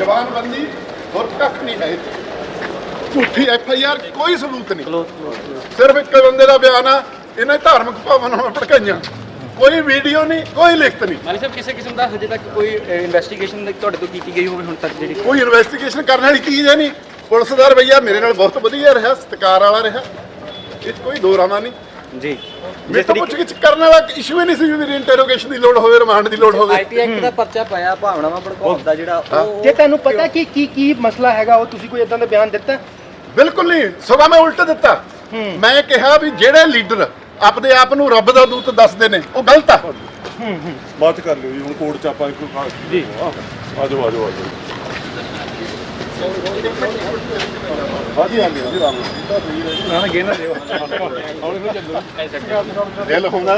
ਜਵਾਨਬੰਦੀ ਹੋਰ ਕੱਖ ਨਹੀਂ ਹੈ। ਝੂਠੀ ਐਫ ਆਈ ਆਰ ਕੋਈ ਸਬੂਤ ਨਹੀਂ। ਸਿਰਫ ਇੱਕ ਬੰਦੇ ਦਾ ਬਿਆਨ ਆ ਇਹਨੇ ਧਾਰਮਿਕ ਭਾਵਨਾਵਾਂ ਭੜਕਾਈਆਂ। ਕੋਈ ਵੀਡੀਓ ਨਹੀਂ ਕੋਈ ਲਿਖਤ ਨਹੀਂ। ਮਾਲੀ ਸਾਹਿਬ ਕਿਸੇ ਕਿਸਮ ਦਾ ਹਜੇ ਤੱਕ ਕੋਈ ਇਨਵੈਸਟੀਗੇਸ਼ਨ ਤੁਹਾਡੇ ਤੋਂ ਕੀਤੀ ਗਈ ਹੋਵੇ ਹੁਣ ਤੱਕ ਜਿਹੜੀ ਕੋਈ ਇਨਵੈਸਟੀਗੇਸ਼ਨ ਕਰਨ ਵਾਲੀ ਚੀਜ਼ ਹੈ ਨਹੀਂ। ਪੁਲਿਸ ਦਾ ਰਵੱਈਆ ਮੇਰੇ ਨਾਲ ਬਹੁਤ ਵਧੀਆ ਰਿਹਾ ਸਤਿਕਾਰ ਵਾਲਾ ਰਿਹਾ। ਇਹ ਕੋਈ ਦੋ ਰਾਮਾ ਨਹੀਂ। ਜੀ। ਮੇਰੇ ਤੋਂ ਪੁੱਛ ਗਿੱਛ ਕਰਨ ਵਾਲਾ ਇਸ਼ੂ ਹੀ ਨਹੀਂ ਸੀ ਵੀ ਮੇਰੀ ਇੰਟਰੋਗੇਸ਼ਨ ਦੀ ਲੋੜ ਹੋਵੇ ਰਿਮਾਂਡ ਦੀ ਲੋੜ ਹੋਵੇ। ਆਈਟੀ ਐਕਟ ਦਾ ਪਰਚਾ ਪਾਇਆ ਭਾਵਨਾਵਾਂ ਭੜਕਾਉਣ ਦਾ ਜਿਹੜਾ ਉਹ ਜੇ ਤੁਹਾਨੂੰ ਪਤਾ ਕਿ ਕੀ ਕੀ ਮਸਲਾ ਹੈਗਾ ਉਹ ਤੁਸੀਂ ਕੋਈ ਇਦਾਂ ਦਾ ਬਿਆਨ ਦਿੱਤਾ? ਬਿਲਕੁਲ ਨਹੀਂ ਸਵਾ ਮੈਂ ਉਲਟ ਦਿੱਤਾ। ਮੈਂ ਕਿਹਾ ਵੀ ਜਿਹੜੇ ਲੀਡਰ ਆਪਣੇ ਆਪ ਨੂੰ ਰੱਬ ਦਾ ਦੂਤ ਦੱਸਦੇ ਨੇ ਉਹ ਗਲਤ ਆ। ਚ ਕਰ ਲਿਓ ਜੀ ਹੁਣ ਕੋਰਟ ਚ ਆਪਾਂ ਕੋਈ ਖਾਸ ਜੀ ਦਿਲ ਹੋਣਾ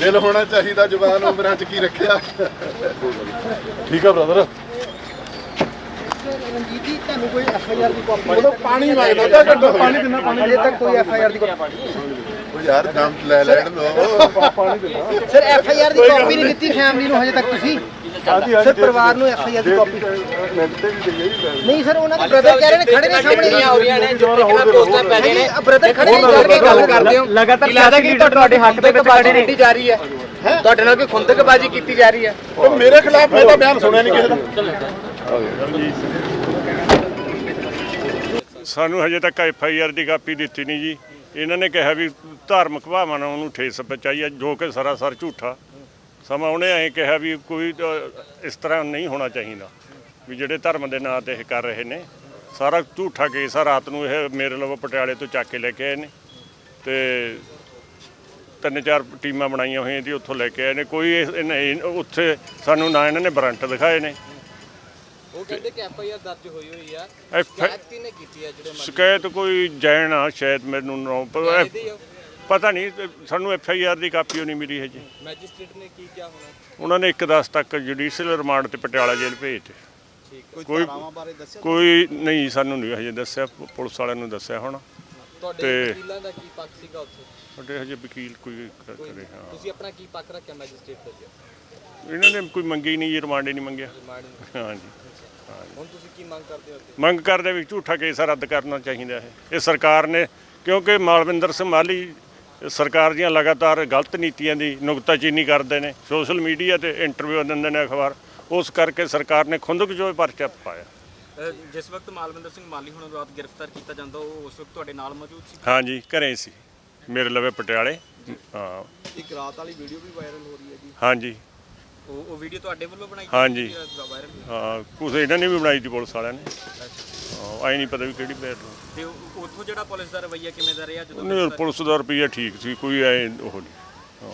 ਦਿਲ ਹੋਣਾ ਚਾਹੀਦਾ ਜ਼ੁਬਾਨ ਉਮਰਾਂ ਚ ਕੀ ਰੱਖਿਆ। ਠੀਕ ਆ ਬ੍ਰਦਰ ਰਣਜੀਤ ਜੀ ਤੁਹਾਨੂੰ ਕੋਈ ਐਫ ਆਈ ਆਰ ਦੀ ਕਾਪੀ ਪਾਣੀ ਮੰਗਦਾ ਤਾਂ ਘੱਟੋ ਪਾਣੀ ਦਿੰਦਾ ਪਾਣੀ ਹਜੇ ਤੱਕ ਕੋਈ ਐਫ ਆਈ ਆਰ ਦੀ ਉਹ ਯਾਰ ਦਮ ਲੈ ਲੈਣ ਦੋ ਸਰ ਐਫ ਆਈ ਆਰ ਦੀ ਕਾਪੀ ਨਹੀਂ ਦਿੱਤੀ ਫੈਮਿਲੀ ਨੂੰ ਹਜੇ ਤੱਕ ਤੁਸੀਂ? ਸਰ ਪਰਿਵਾਰ ਨੂੰ ਐਫ ਆਈ ਆਰ ਦੀ ਕਾਪੀ? ਮਿੰਟ ਤੇ ਵੀ ਦਈਏ ਜੀ ਨਹੀਂ ਸਰ ਉਹਨਾਂ ਦੇ ਬ੍ਰਦਰ ਕਹਿ ਰਹੇ ਨੇ ਖੜੇ ਨੇ ਸਾਹਮਣੇ। ਹੋ ਰਹੀਆਂ ਨੇ ਜਿੱਥੇ ਕਿਹਨਾਂ ਪੋਸਟਾਂ ਪੈ ਗਏ ਨੇ। ਬ੍ਰਦਰ ਖੜੇ ਨੇ ਜੜ ਕੇ ਗੱਲ ਕਰਦੇ ਹੋ। ਲਗਾਤਾਰ ਲੱਗਦਾ ਕਿ ਤੁਹਾਡੇ ਹੱਕ ਦੇ ਵਿੱਚ ਖੜੇ ਨੇ? ਜਾ ਰਹੀ ਹੈ? ਤੁਹਾਡੇ ਨਾਲ ਕੋਈ ਖੁੰਦਕਬਾਜ਼ੀ ਕੀਤੀ ਜਾ ਰਹੀ ਹੈ? ਉਹ ਮੇਰੇ ਖਿਲਾਫ ਮੈਂ ਤਾਂ ਬਿਆਨ ਸੁਣਿਆ ਨਹੀਂ ਕਿਸੇ ਦਾ। ਸਾਨੂੰ ਹਜੇ ਤੱਕ ਐਫ ਆਈ ਆਰ ਦੀ ਕਾਪੀ ਦਿੱਤੀ ਨਹੀਂ ਜੀ। ਇਹਨਾਂ ਨੇ ਕਿਹਾ ਵੀ ਧਾਰਮਿਕ ਭਾਵਨਾ ਨੂੰ ਠੇਸ ਪਹੁੰਚਾਈ ਹੈ ਜੋ ਕਿ ਸਰਾਸਰ ਝੂਠਾ। ਸਮਾਂ ਉਹਨੇ ਐਂ ਕਿਹਾ ਵੀ ਕੋਈ ਇਸ ਤਰ੍ਹਾਂ ਨਹੀਂ ਹੋਣਾ ਚਾਹੀਦਾ, ਵੀ ਜਿਹੜੇ ਧਰਮ ਦੇ ਨਾਂ ਤੇ ਇਹ ਕਰ ਰਹੇ ਨੇ। ਸਾਰਾ ਝੂਠਾ ਕੇਸ ਆ, ਰਾਤ ਨੂੰ ਇਹ ਮੇਰੇ ਲਵੋ ਪਟਿਆਲੇ ਤੋਂ ਚੱਕ ਕੇ ਲੈ ਕੇ ਆਏ ਨੇ। ਤੇ ਤਿੰਨ ਚਾਰ ਟੀਮਾਂ ਬਣਾਈਆਂ ਹੋਈਆਂ ਜੀ, ਉੱਥੋਂ ਲੈ ਕੇ ਆਏ ਨੇ। ਕੋਈ ਇਹ- ਇਹ ਉੱਥੇ ਸਾਨੂੰ ਨਾ ਇਹਨਾਂ ਨੇ ਵਾਰੰਟ ਦਿਖਾਏ ਨੇ। ਉਹ ਕਹਿੰਦੇ ਕਿ ਐਫ ਆਈ ਆਰ ਦਰਜ ਹੋਈ ਹੋਈ ਆ। ਐਫ ਕਿਨੇ ਕੀਤੀ ਆ ਜਿਹੜੇ ਸ਼ਿਕਾਇਤ ਕੋਈ ਜੈਨ ਆ ਸ਼ਾਇਦ ਮੈਨੂੰ ਨਾ ਪਤਾ। ਨਹੀਂ ਤੇ ਸਾਨੂੰ ਐਫ ਆਈ ਆਰ ਦੀ ਕਾਪੀ ਨਹੀਂ ਮਿਲੀ ਹੈ ਜੀ ਮੈਜਿਸਟ੍ਰੇਟ ਨੇ ਕੀ ਕਿਹਾ ਹੋਣਾ? ਉਹਨਾਂ ਨੇ 1 10 ਤੱਕ ਜੁਡੀਸ਼ੀਅਲ ਰਿਮਾਂਡ ਤੇ ਪਟਿਆਲਾ ਜੇਲ੍ਹ ਭੇਜਤੇ ਕੋਈ ਕੋਈ ਨਹੀਂ ਸਾਨੂੰ ਨਹੀਂ ਹਜੇ ਦੱਸਿਆ। ਪੁਲਿਸ ਵਾਲਿਆਂ ਨੂੰ ਦੱਸਿਆ ਹੋਣਾ। ਤੁਹਾਡੇ ਤੇ- ਵਕੀਲਾਂ ਦਾ ਕੀ ਪੱਖ ਸੀਗਾ ਉੱਥੇ? ਸਾਡੇ ਹਜੇ ਵਕੀਲ ਕੋਈ ਕਰੇ ਹਾਂ। ਤੁਸੀਂ ਆਪਣਾ ਕੀ ਪੱਖ ਰੱਖਿਆ ਮੈਜਿਸਟ੍ਰੇਟ ਜੀ? ਇਹਨਾਂ ਨੇ ਕੋਈ ਮੰਗੀ ਨਹੀਂ ਜੀ ਰਿਮਾਂਡ ਨਹੀਂ ਮੰਗਿਆ। ਹਾਂਜੀ। ਹੁਣ ਤੁਸੀਂ ਕੀ ਮੰਗ ਕਰਦੇ ਹੋ ਅੱਗੇ? ਮੰਗ ਕਰਦੇ ਵੀ ਝੂਠਾ ਕੇਸ ਰੱਦ ਕਰਨਾ ਚਾਹੀਦਾ ਹੈ। ਇਹ ਸਰਕਾਰ ਨੇ ਕਿਉਂਕਿ ਮਾਲਵਿੰਦਰ ਸਿੰਘ ਮਾਲੀ ਸਰਕਾਰ ਦੀਆਂ ਲਗਾਤਾਰ ਗਲਤ ਨੀਤੀਆਂ ਦੀ ਨੁਕਤਾਚੀਨੀ ਕਰਦੇ ਨੇ ਸੋਸ਼ਲ ਮੀਡੀਆ ਤੇ ਇੰਟਰਵਿਊ ਦਿੰਦੇ ਨੇ ਅਖਬਾਰ ਉਸ ਕਰਕੇ ਸਰਕਾਰ ਨੇ ਖੁੰਦਕ ਜੋ ਪਰਚਾ ਪਾਇਆ। ਜਿਸ ਵਕਤ ਮਾਲਵਿੰਦਰ ਸਿੰਘ ਮਾਲੀ ਹੁਣ ਰਾਤ ਗ੍ਰਿਫਤਾਰ ਕੀਤਾ ਜਾਂਦਾ ਉਹ ਉਸ ਵਕਤ ਤੁਹਾਡੇ ਨਾਲ ਮੌਜੂਦ ਸੀ? ਹਾਂਜੀ ਘਰੇ ਸੀ। ਮੇਰੇ ਲਵੇ ਪਟਿਆਲੇ। ਹਾਂ। ਇੱਕ ਰਾਤ ਵਾਲੀ ਵੀਡੀਓ ਵੀ ਵਾਇਰਲ ਹੋ ਰਹੀ ਹੈ ਜੀ। ਹਾਂਜੀ। ਉਹ ਉਹ ਵੀਡੀਓ ਤੁਹਾਡੇ ਵੱਲੋਂ ਬਣਾਈ ਹਾਂਜੀ। ਵਾਇਰਲ ਹਾਂ ਕੁਛ ਇਹਨਾਂ ਨੇ ਵੀ ਬਣਾਈ ਦੀ ਪੁਲਿਸ ਵਾਲਿਆਂ ਨੇ। ਹਾਂ ਆਈ ਨਹੀਂ ਪਤਾ ਵੀ ਕਿਹੜੀ ਪਲੇਟ ਤੇ ਉਹ- ਉੱਥੋਂ ਜਿਹੜਾ ਪੁਲਿਸ ਦਾ ਰਵੱਈਆ ਕਿਵੇਂ ਦਾ ਰਿਹਾ ਜਦੋਂ ਨਹੀਂ ਪੁਲਿਸ ਦਾ ਰੁਪਈਆ ਠੀਕ ਸੀ ਕੋਈ ਐ ਉਹ ਨਹੀਂ